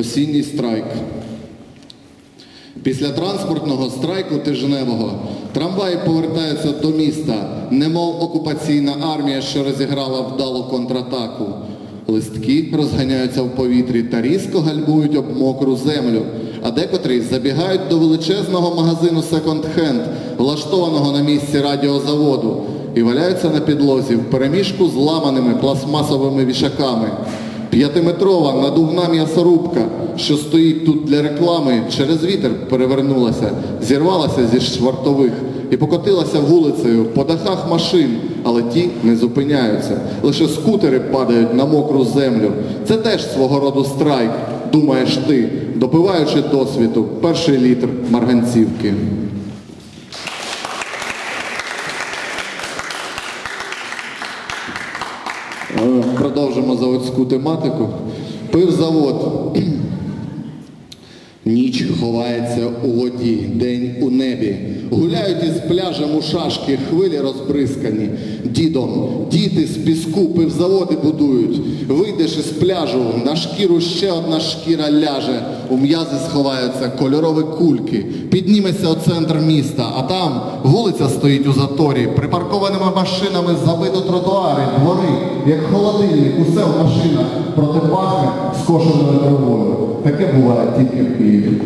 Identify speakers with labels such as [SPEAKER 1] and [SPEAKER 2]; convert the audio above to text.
[SPEAKER 1] Осінній страйк. Після транспортного страйку тижневого трамваї повертаються до міста, немов окупаційна армія, що розіграла вдалу контратаку. Листки розганяються в повітрі та різко гальмують об мокру землю, а декотрі забігають до величезного магазину секонд-хенд, влаштованого на місці радіозаводу, і валяються на підлозі в переміжку з ламаними пластмасовими вішаками. П'ятиметрова надувна м'ясорубка, що стоїть тут для реклами, через вітер перевернулася, зірвалася зі швартових і покотилася вулицею по дахах машин, але ті не зупиняються. Лише скутери падають на мокру землю. Це теж свого роду страйк, думаєш ти, допиваючи досвіду перший літр марганцівки. Продовжимо заводську тематику. Пивзавод. Ніч ховається у воді, день у небі. Гуляють із пляжем у шашки, хвилі розбризкані. Дідом, діти з піску пивзаводи будують. Вийдеш з пляжу, на шкіру ще одна шкіра ляже. У м'язи сховаються кольорові кульки. Підніметься у центр міста, а там вулиця стоїть у заторі. Припаркованими машинами забито тротуари, двори, як холодильник, усе в машинах проти пахне скошеною травою. Таке буває тільки в Києві.